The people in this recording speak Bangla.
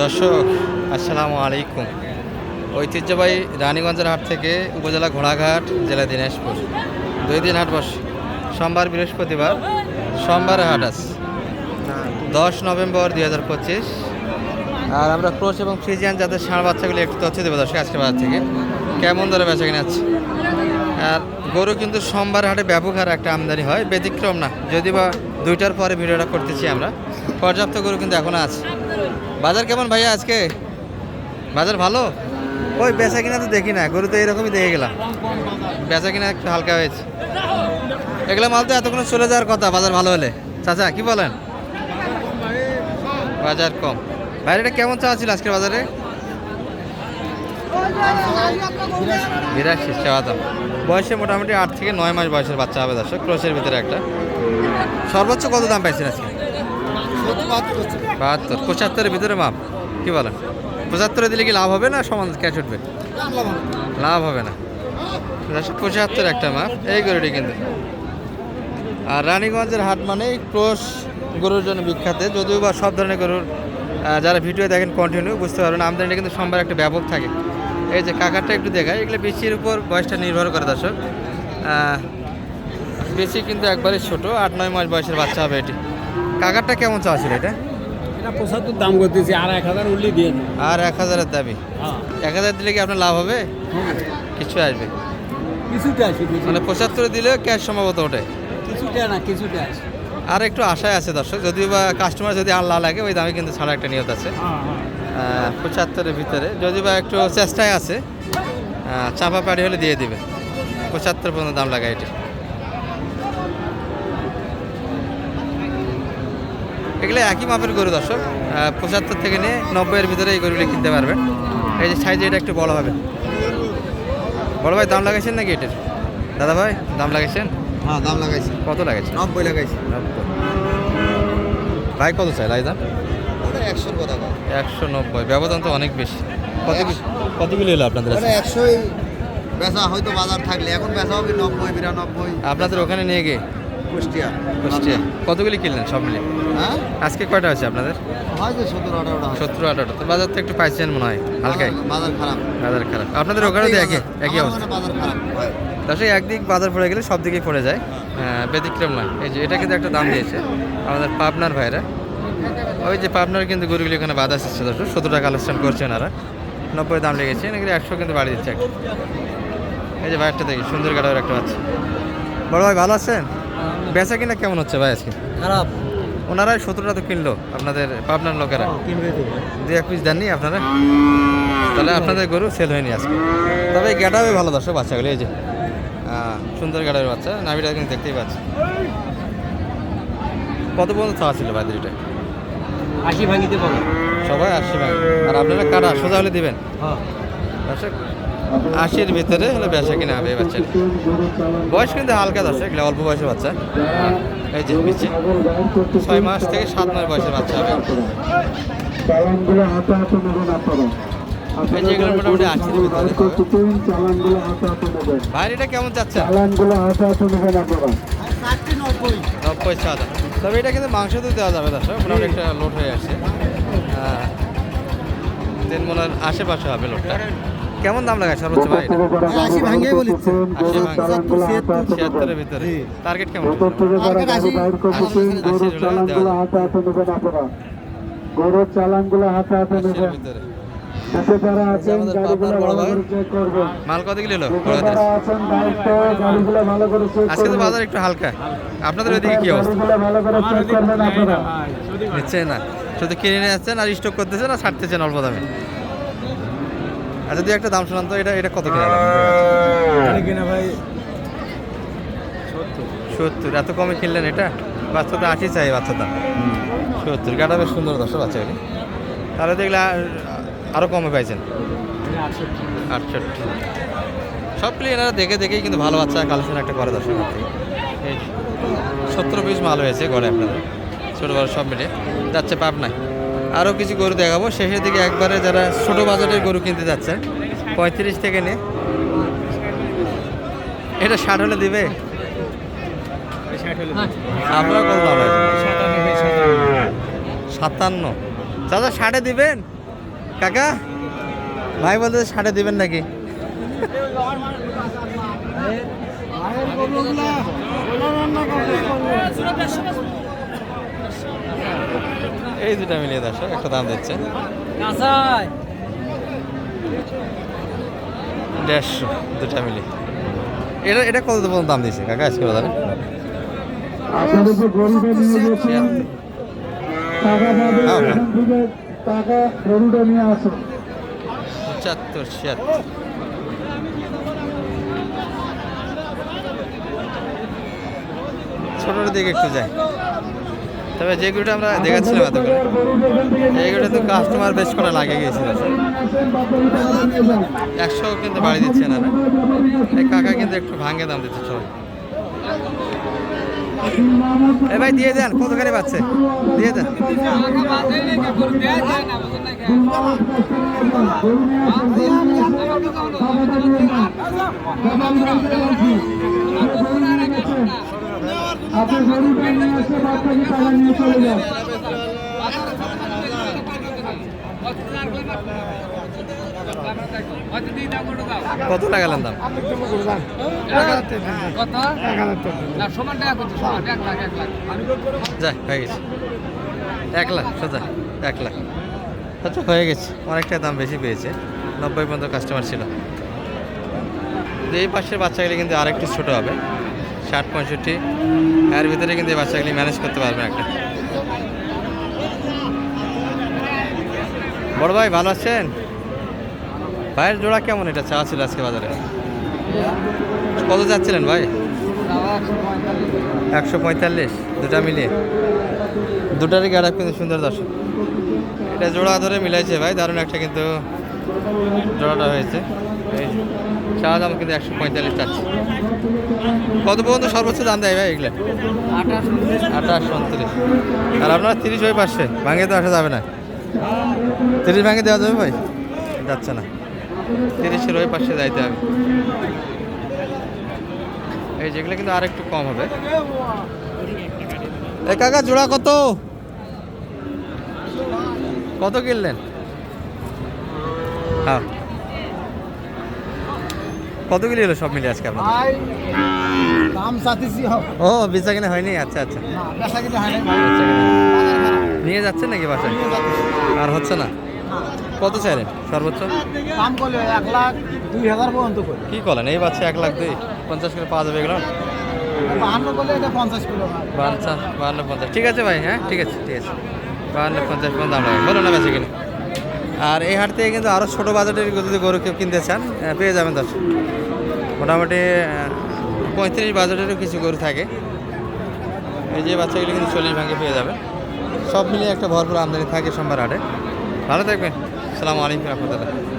দর্শক, আসসালামু আলাইকুম। ঐতিহ্যবাহী রানীগঞ্জের হাট থেকে উপজেলা ঘোড়াঘাট, জেলা দিনাজপুর। দুই দিন হাট বসে। সোমবার বৃহস্পতিবার, সোমবার হাট আছে। দশ নভেম্বর দুই হাজার পঁচিশ। আর আমরা ক্রোচ এবং ফ্রিজিয়ান যাদের ষাঁড় বাচ্চাগুলি একটু তথ্য দেবো দর্শক আজকে বাজার থেকে। কেমন দরে বেচা কিনে আছে আর গরু কিন্তু সোমবার হাটে ব্যাপক হারে একটা আমদানি হয়, ব্যতিক্রম না। যদি বা দুইটার পরে ভিডিওটা করতেছি আমরা। পর্যাপ্ত গরু কিন্তু এখনও আছে। বাজার কেমন ভাইয়া আজকে? বাজার ভালো? ওই বেচা কিনা তো দেখি না গরু তো এরকমই দেখে গেলাম। বেচা কিনা একটু হালকা হয়েছে। এগুলো মাল তো এতক্ষণ চলে যাওয়ার কথা বাজার ভালো হলে। চাচা কি বলেন? বাজার কম। বাইরে এটা কেমন চাওয়া ছিল আজকের বাজারে? বিরাশি চাওয়া দাম। বয়সে মোটামুটি আট থেকে নয় মাস বয়সের বাচ্চা হবে দর্শক ক্রোশের ভিতরে একটা। সর্বোচ্চ কত দাম পাইছেন আজকে? বাহাত্তর। পঁচাত্তরের ভিতরে মাপ, কি বলেন? পঁচাত্তরে দিলে কি লাভ হবে না সমান ক্যাশ উঠবে? লাভ হবে না। পঁচাত্তর একটা মাপ, এই গরুটি কিন্তু। আর রানীগঞ্জের হাট মানে ক্রোশ গরুর জন্য বিখ্যাত। যদিও বা সব ধরনের গরুর যারা ভিডিও দেখেন কন্টিনিউ বুঝতে পারবেন আমদানিটা কিন্তু সোমবার একটা ব্যাপক থাকে। এই যে কাকারটা একটু দেখায় এগুলো বেশির উপর বয়সটা নির্ভর করে দর্শক। বেশি কিন্তু একবারে ছোট, আট, নয় মাস বয়সের বাচ্চা হবে এটি। কাকারটা কেমন চাওয়া ছিল এটা? এটা পঁচাত্তর দাম করতেছি আর এক হাজার উল্লি দিয়ে। আর এক হাজারের দাবি? হ্যাঁ। এক হাজার দিলে কি আপনার লাভ হবে? হ্যাঁ। কিছু আসবে? কিছুটা কিছু- মানে পঁচাত্তরে দিলে ক্যাশ সম্ভবত ওঠে। কিছুটা না কিছুটা আছে। আর একটু আশায় আছে দর্শক যদিও বা কাস্টমার যদি আল্লাহ লাগে ওই দামে কিন্তু ছাড়া একটা নিয়ত আছে। হ্যাঁ পঁচাত্তরের ভিতরে যদি বা একটু চেষ্টায় আছে চাপা পাড়ি হলে দিয়ে দিবে। পঁচাত্তর পর্যন্ত দাম লাগায় এটি। এগুলো একই মাপের গরু দর্শক পঁচাত্তর থেকে নিয়ে নব্বইয়ের ভিতরে এই গরুগুলি কিনতে পারবেন। এই যে সাইজে এটা একটু বড় হবে। বড় ভাই দাম লাগাইছেন নাকি এটার? দাদা ভাই দাম লাগাইছেন? হ্যাঁ দাম লাগাইছি। কত লাগাইছেন? নব্বই লাগাইছি। নব্বই। ভাই কত চাই লাই দাম ওটা একশোর কথা একশো নব্বই। ব্যবধান তো অনেক বেশি। কত কতগুলি হলো আপনাদের একশোই বেচা হয়তো বাজার থাকলে। এখন বেচা হবে নব্বই বিরানব্বই। আপনাদের ওখানে নিয়ে গিয়ে? কুষ্টিয়া। কুষ্টিয়া। কতগুলি কিনলেন সব মিলে হ্যাঁ? আজকে কয়টা হয়েছে আপনাদের? সত্তর আঠারোটা হবে। সত্তর আঠারো তো বাজার তো একটু পাইছেন মনে হয় হালকাই। বাজার- খারাপ। বাজার খারাপ। আপনাদের ওখানে তো একই একই অবস্থা। বাজার খারাপ হয়। দশই একদিক বাজার পড়ে গেলে সব দিকেই পড়ে যায়। ব্যতিক্রম না এই যে এটা কিন্তু একটা দাম দিয়েছে আমাদের পাবনার ভাইরা। ওই যে পাবনার কিন্তু গরুগুলি ওখানে বাধা আসছে দর্শক সত্তর টাকা কালেকশন করছে ওনারা। নব্বই দাম লেগেছে নাকি একশো কিন্তু বাড়ি দিচ্ছে। একটা এই যে ভাইয়েরটা দেখি সুন্দর গাড়ার একটা আছে বড় ভাই ভালো আছেন? বেচা কিনা কেমন হচ্ছে ভাই আজকে? খারাপ। ওনারাই সতেরোটা তো কিনলো আপনাদের পাবনার লোকেরা। কিনবে তো দু এক পিস দেননি আপনারা? তাহলে আপনাদের গরু সেল হয়নি আজকে। তবে গেটাবে ভালো দর্শক বাচ্চাগুলো এই যে হ্যাঁ, সুন্দর গাড়ির বাচ্চা নাভিটা কিন্তু দেখতেই পাচ্ছি কত পর্যন্ত চাওয়া ছিল বাজারিটা আশি ভাঙিতে পারো। সবাই আশি ভাগ আর আপনারা কাটা সোজা হলে দিবেন? হ্যাঁ। দর্শক আশির ভিতরে হলে বেচা কিনা হবে বাচ্চার বয়স কিন্তু হালকা দর্শক এগুলো অল্প বয়সের বাচ্চা। এই যে নিচ্ছি ছয় মাস থেকে সাত মাস বয়সের বাচ্চা হবে। বাইরেটা কেমন আপনারা নব্বই হাজার। তবে এটা কিন্তু মাংস তো দেওয়া যাবে দর্শক, মোটামুটি একটা লোড হয়ে আসছে। তিন মনের আশেপাশে হবে লোডটা কেমন দাম লাগায় সর্বোচ্চ ভাই? আশি বলিচ্ছে। ভাঙ হাতে ছিয়াত্তরের ভিতরে। টার্গেট কেমন? গরুর চালানগুলো হাতে হাতে নেবেন আপনারা। গরুর চালানগুলো হাতে হাতে আশির নেবেন। ভিতরে। এতে যারা আছেন গাড়িগুলো ভালো করে চেক করবেন মাল কত কিলো হলো যারা আছেন দায়িত্ব গাড়িগুলো ভালো করে চেক আজকে তো বাজার একটু হালকা। আপনাদের ওইদিকে কি অবস্থা? ভালো করে চেক করবেন আপনারা। নিচ্ছে না। শুধু কিনে নিয়ে যাচ্ছেন আর স্টক করতেছেন আর ছাড়তেছেন অল্প দামে। আর যদি একটা দাম শোনান তো এটা এটা কত কিনা কিনা ভাই? সত্তর। এত কমে কিনলেন এটা? বাচ্চাটা আশি চাই বাচ্চা দাম। সত্তর গাটা বেশ সুন্দর দশ বাচ্চাগুলি তাহলে দেখলে আর- আরও কমে পাইছেন। আটষট্টি। সবগুলি এনারা দেখে দেখেই কিন্তু ভালো বাচ্চা কালেকশন একটা করে দর্শক এই সত্তর পিস মাল হয়েছে ঘরে আপনাদের। ছোটো বড় সব মিলে। যাচ্ছে পাবনায়। আরও কিছু গরু দেখাবো। শেষের দিকে একবারে যারা ছোটো বাজারের গরু কিনতে যাচ্ছেন, পঁয়ত্রিশ থেকে নিয়ে। এটা ষাট হলে দিবে? সাতান্ন। দাদা ষাটে দিবেন? কাকা, ভাই বলতে ষাটে দিবেন নাকি? এই দুটা মিলিয়ে দর্শক একটা দাম দিচ্ছে। দেড়শো দুটা মিলিয়ে। এটা এটা কত পর্যন্ত দাম দিচ্ছে কাকা আজকে বাজারে? পাবে হ্যাঁ, পঁচাত্তর ছিয়াত্তর। ছোটোর দিকে একটু যাই। তবে যে গরুটা আমরা দেখাচ্ছিলাম এত করে এই গরুটা তো কাস্টমার বেশ করে লাগে গিয়েছিল একশো কিন্তু বাড়ি দিচ্ছে না এই কাকা কিন্তু একটু ভাঙে দাম দিচ্ছে সবাই এ ভাই দিয়ে দেন কত কতখানি পাচ্ছে দিয়ে দেন আপনি গরুটা নিয়ে এসে বাচ্চাকে টাকা নিয়ে চলে যান কত লাগালেন দাম? যাই হয়ে গেছে। এক লাখ, সোজা, এক লাখ। আচ্ছা হয়ে গেছে। অনেকটা দাম বেশি পেয়েছে। নব্বই পর্যন্ত কাস্টমার ছিল। এই পাশের বাচ্চাগুলি কিন্তু আরেকটু ছোট হবে। ষাট, পঁয়ষট্টি। এর ভিতরে কিন্তু এই বাচ্চাগুলি ম্যানেজ করতে পারবে একটা বড় ভাই, ভালো আছেন? ভাইয়ের জোড়া কেমন এটা চাওয়া ছিল আজকে বাজারে? কত যাচ্ছিলেন ভাই? একশো পঁয়তাল্লিশ, দুটা মিলিয়ে। দুটারই গাড়া কিন্তু সুন্দর দর্শক। এটা জোড়া ধরে মিলাইছে ভাই, দারুণ একটা কিন্তু জোড়াটা হয়েছে। এই চাওয়া দাম কিন্তু একশো পঁয়তাল্লিশ চাচ্ছে। কত পর্যন্ত সর্বোচ্চ দাম দেয় ভাই এগুলো? আঠাশ উনত্রিশ। আর আপনার তিরিশ ওই পাশে ভাঙে তো আসা যাবে না। তিরিশ ভাঙে দেওয়া যাবে ভাই? যাচ্ছে না। তিরিশের ওই পাশে যাইতে হবে। এই যেগুলো কিন্তু আর একটু কম হবে। এ কাকা জোড়া কত? কত কিনলেন? হ্যাঁ। কত কিলো হলো সব মিলে আজকে আপনার ও বেচা কিনা হয়নি? আচ্ছা আচ্ছা। নিয়ে যাচ্ছেন নাকি বাসায়? আর হচ্ছে না? কত চাইলেন? সর্বোচ্চ? দাম করলে এক লাখ দুই হাজার পর্যন্ত করে। কি করেন এই বাচ্চা এক লাখ দুই। পঞ্চাশ করে পাওয়া যাবে এগুলো? বাহান্ন পঞ্চাশ কিলো হয়। পঞ্চাশ। ঠিক আছে ভাই হ্যাঁ? ঠিক আছে ঠিক আছে। বাহান্ন পঞ্চাশ পর্যন্ত দাম লাগে বলো না বেশি কিনে। আর এই হাট থেকে কিন্তু আরও ছোটো বাজেটের যদি গরু কেউ কিনতে চান পেয়ে যাবেন দর্শক। মোটামুটি পঁয়ত্রিশ বাজেটেরও কিছু গরু থাকে। এই যে বাচ্চাগুলি কিন্তু চল্লিশ ভাঙে পেয়ে যাবে সব মিলিয়ে একটা ভরপুর আমদানি থাকে সোমবার হাটে। ভালো থাকবেন। আসসালামু আলাইকুম রহমতুল্লাহ।